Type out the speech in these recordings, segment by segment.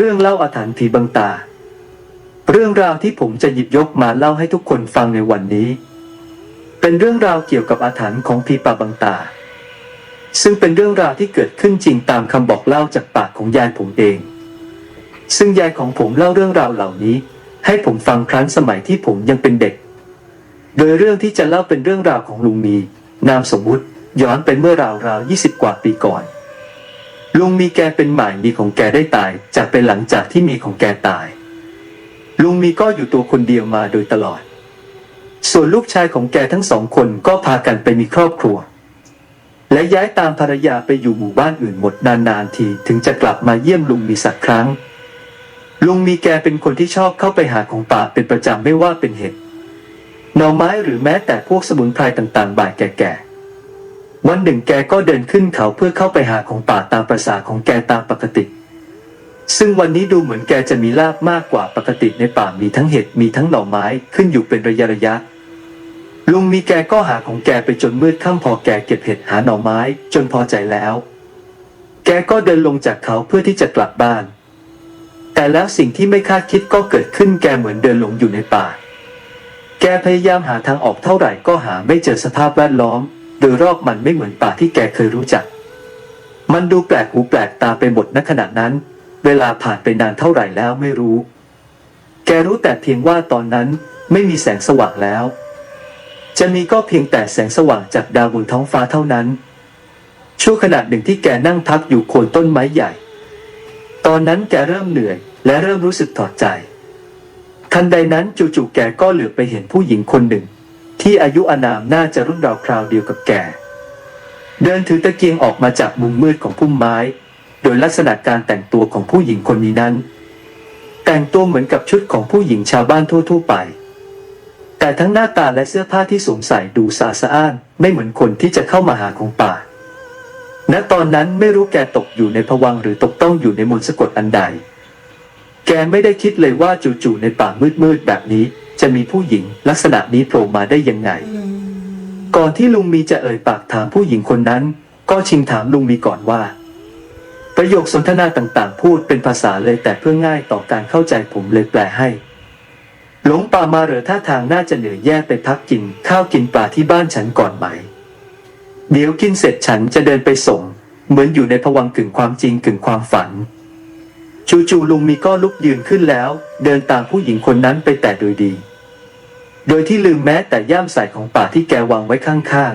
เรื่องเล่าอาถรรพ์ผีบังตา เรื่องราวที่ผมจะหยิบยกมาเล่าให้ทุกคนฟังในวันนี้ เป็นเรื่องราวเกี่ยวกับอาถรรพ์ของผีป่าบังตา ซึ่งเป็นเรื่องราวที่เกิดขึ้นจริงตามคำบอกเล่าจากปากของยายผมเอง ซึ่งยายของผมเล่าเรื่องราวเหล่านี้ ให้ผมฟังครั้นสมัยที่ผมยังเป็นเด็ก โดยเรื่องที่จะเล่าเป็นเรื่องราวของลุงมี นามสมมุติย้อนไปเมื่อราวๆ20กว่าปีก่อน ลุงมีแกเป็นหมายมีของแกได้ตาย จากเป็นหลังจากที่มีของแกตาย ลุงมีก็อยู่ตัวคนเดียวมาโดยตลอด ส่วนลูกชายของแกทั้งสองคนก็พากันไปมีครอบครัว และย้ายตามภรรยาไปอยู่หมู่บ้านอื่นหมดนานๆทีถึงจะกลับมาเยี่ยมลุงมีสักครั้ง ลุงมีแกเป็นคนที่ชอบเข้าไปหาของป่าเป็นประจำไม่ว่าเป็นเห็ดหน่อไม้หรือแม้แต่พวกสมุนไพรต่างๆ บ่ายแก่ๆ วันหนึ่งแกก็เดินขึ้นเขาเพื่อเข้าไปหาของป่าตามประษาของแกตามปกติ ซึ่งวันนี้ดูเหมือนแกจะมีลาบมากกว่าปกติในป่ามีทั้งเห็ดมีทั้งหน่อไม้ขึ้นอยู่เป็นระยะระยะ ลุงมีแกก็หาของแกไปจนมืดค่ำพอแกเก็บเห็ดหาหน่อไม้จนพอใจแล้ว แกก็เดินลงจากเขาเพื่อที่จะกลับบ้าน แต่แล้วสิ่งที่ไม่คาดคิดก็เกิดขึ้นแกเหมือนเดินหลงอยู่ในป่า แกพยายามหาทางออกเท่าไหร่ก็หาไม่เจอสภาพแวดล้อม โดยรอบมันไม่เหมือนป่าที่แกเคยรู้จัก มันดูแปลกหูแปลกตาไปหมดณขณะนั้น เวลาผ่านไปนานเท่าไหร่แล้วไม่รู้ แกรู้แต่เพียงว่าตอนนั้นไม่มีแสงสว่างแล้ว จะมีก็เพียงแต่แสงสว่างจากดาวบนท้องฟ้าเท่านั้น ช่วงขณะหนึ่งที่แกนั่งพักอยู่โคนต้นไม้ใหญ่ ตอนนั้นแกเริ่มเหนื่อย และเริ่มรู้สึกถอดใจ ทันใดนั้นจู่ๆแกก็เหลือบไปเห็นผู้หญิงคนหนึ่ง ที่อายุอานามน่าจะรุ่นราวคราวเดียวกับแกเดินถือตะเกียงออกมาจากมุมมืดของพุ่มไม้ โดยลักษณะการแต่งตัวของผู้หญิงคนนี้นั้น แต่งตัวเหมือนกับชุดของผู้หญิงชาวบ้านทั่ว ๆ ไป แต่ทั้งหน้าตาและเสื้อผ้าที่สวมใส่ดูสะอาดสะอ้านไม่เหมือนคนที่จะเข้ามาหาของป่าณตอนนั้นไม่รู้แกตกอยู่ในภวังหรือตกต้องอยู่ในมนต์สะกดอันใด แกไม่ได้คิดเลยว่าจู่ๆในป่ามืดๆแบบนี้ จะมีผู้หญิงลักษณะนี้โผล่มาได้ยังไง ก่อนที่ลุงมีจะเอ่ยปากถามผู้หญิงคนนั้น ก็ชิงถามลุงมีก่อนว่า ประโยคสนทนาต่างๆ พูดเป็นภาษาเลยแต่เพื่อง่ายต่อการเข้าใจผมเลยแปลให้หลงป่ามาเหรอท่าทางน่าจะเหนื่อยแย่ไปพักกินข้าวกินปลาที่บ้านฉันก่อนไหม เดี๋ยวกินเสร็จฉันจะเดินไปส่ง เหมือนอยู่ในภวังค์กึ่งความจริงกึ่งความฝัน จู่ๆลุงมีก็ลุกยืนขึ้นแล้ว เดินตามผู้หญิงคนนั้นไปแต่โดยดี โดยที่ลืมแม้แต่ย่ามใส่ของป่าที่แกวางไว้ข้าง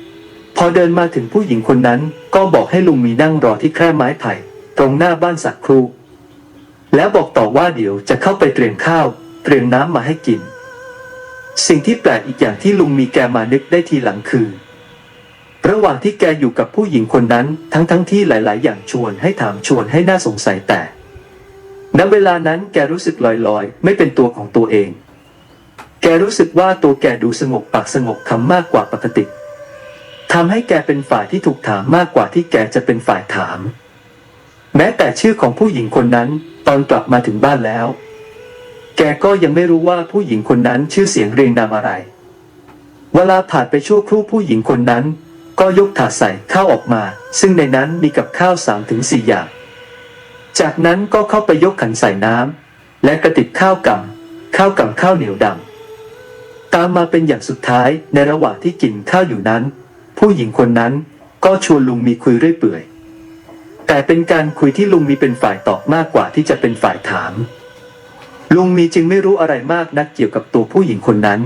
ๆ พอเดินมาถึงผู้หญิงคนนั้นก็บอกให้ลุงมีนั่งรอที่แคร่ไม้ไผ่ตรงหน้าบ้านสักครู่ แล้วบอกต่อว่าเดี๋ยวจะเข้าไปเตรียมข้าว เตรียมน้ำมาให้กิน สิ่งที่แปลกอีกอย่างที่ลุงมีแกมานึกได้ทีหลังคือ ระหว่างที่แกอยู่กับผู้หญิงคนนั้นทั้งทั้งๆที่หลาย ๆ อย่างชวนให้ถามชวนให้น่าสงสัยแต่ณเวลานั้นแกรู้สึกลอยๆ ไม่เป็นตัวของตัวเอง แกรู้สึกว่าตัวแกดูสงบปากสงบคำมากกว่าปกติทำให้แกเป็นฝ่ายที่ถูกถามมากกว่าที่แกจะเป็นฝ่ายถาม แม้แต่ชื่อของผู้หญิงคนนั้นตอนกลับมาถึงบ้านแล้ว แกก็ยังไม่รู้ว่าผู้หญิงคนนั้นชื่อเสียงเรียงนามอะไร เวลาผ่านไปชั่วครู่ผู้หญิงคนนั้น ก็ยกถาดใส่ข้าวออกมา ซึ่งในนั้นมีกับข้าวสามถึงสี่อย่าง จากนั้นก็เข้าไปยกขันใส่น้ำและกระติบข้าวกำข้าวกำข้าวเหนียวดำ ตามมาเป็นอย่างสุดท้ายในระหว่างที่กินข้าวอยู่นั้น ผู้หญิงคนนั้นก็ชวนลุงมีคุยเรื่อยเปื่อย แต่เป็นการคุยที่ลุงมีเป็นฝ่ายตอบมากกว่าที่จะเป็นฝ่ายถาม ลุงมีจึงไม่รู้อะไรมากนักเกี่ยวกับตัวผู้หญิงคนนั้น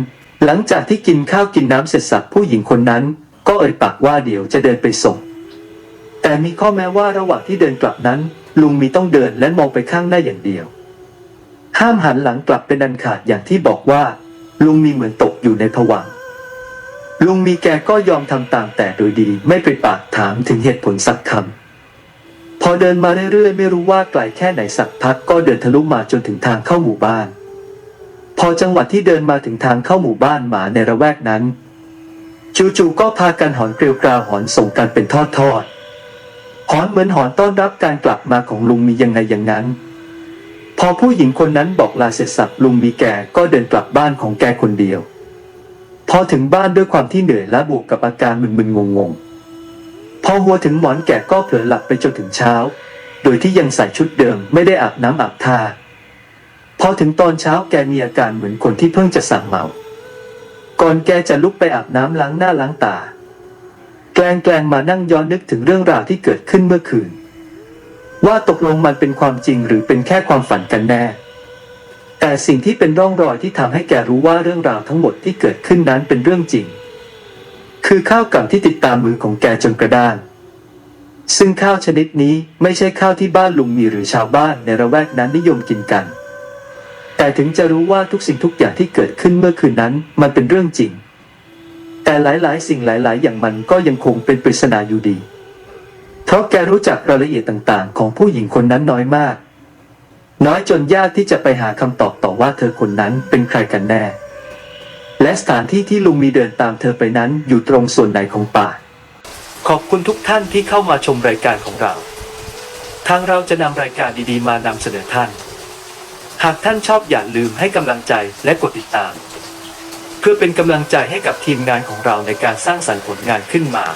หลังจากที่กินข้าวกินน้ำเสร็จสับผู้หญิงคนนั้น ก็เอ่ยปากว่าเดี๋ยวจะเดินไปส่ง แต่มีข้อแม้ว่าระหว่างที่เดินกลับนั้น ลุงมีต้องเดินและมองไปข้างหน้าอย่างเดียว ห้ามหันหลังกลับเป็นอันขาดอย่างที่บอกว่า ลุงมีเหมือนตกอยู่ในผวังลุงมีแกก็ยอมทำตามแต่โดยดี ไม่ไปปากถามถึงเหตุผลสักคำพอเดินมาเรื่อยๆ ไม่รู้ว่าไกลแค่ไหนสักพักก็เดินทะลุมาจนถึงทางเข้าหมู่บ้าน พอจังหวะที่เดินมาถึงทางเข้าหมู่บ้านหมาในระแวกนั้นจู่ๆก็พากันหอนเกลียวกราวหอนส่งกันเป็นทอดๆหอนเหมือนหอนต้อนรับการกลับมาของลุงมียังไงอย่างนั้น พอผู้หญิงคนนั้นบอกลาเสร็จสับลุงมีแกก็เดินกลับบ้านของแกคนเดียว พอถึงบ้านด้วยความที่เหนื่อยและบวกกับอาการมึนๆงงๆ พอหัวถึงหมอนแกก็เผลอหลับไปจนถึงเช้า โดยที่ยังใส่ชุดเดิมไม่ได้อาบน้ำอาบท่าพอถึงตอนเช้าแกมีอาการเหมือนคนที่เพิ่งจะสั่งเมา ก่อนแกจะลุกไปอาบน้ำล้างหน้าล้างตา แกล้งแกล้งมานั่งย้อนนึกถึงเรื่องราวที่เกิดขึ้นเมื่อคืน ว่าตกลงมันเป็นความจริงหรือเป็นแค่ความฝันกันแน่ แต่สิ่งที่เป็นร่องรอยที่ทำให้แกรู้ว่าเรื่องราวทั้งหมดที่เกิดขึ้นนั้นเป็นเรื่องจริง คือข้าวกล่ำที่ติดตามมือของแกจนกระด้างซึ่งข้าวชนิดนี้ไม่ใช่ข้าวที่บ้านลุงมีหรือชาวบ้านในระแวกนั้นนิยมกินกัน แต่ถึงจะรู้ว่าทุกสิ่งทุกอย่างที่เกิดขึ้นเมื่อคืนนั้นมันเป็นเรื่องจริง แต่หลายๆ สิ่งหลาย ๆ อย่างมันก็ยังคงเป็นปริศนาอยู่ดี ราะแกรู้จักรายละเอียดต่างๆ ของผู้หญิงคนนั้นน้อยมาก น้อยจนยากที่จะไปหาคำตอบต่อว่าเธอคนนั้นเป็นใครกันแน่ และสถานที่ที่ลุงมีเดินตามเธอไปนั้นอยู่ตรงส่วนไหนของป่า ขอบคุณทุกท่านที่เข้ามาชมรายการของเรา ทางเราจะนำรายการดีๆ มานำเสนอท่าน หากท่านชอบอย่าลืมให้กำลังใจและกดติดตาม เพื่อเป็นกำลังใจให้กับทีมงานของเราในการสร้างสรรค์ผลงานขึ้นมา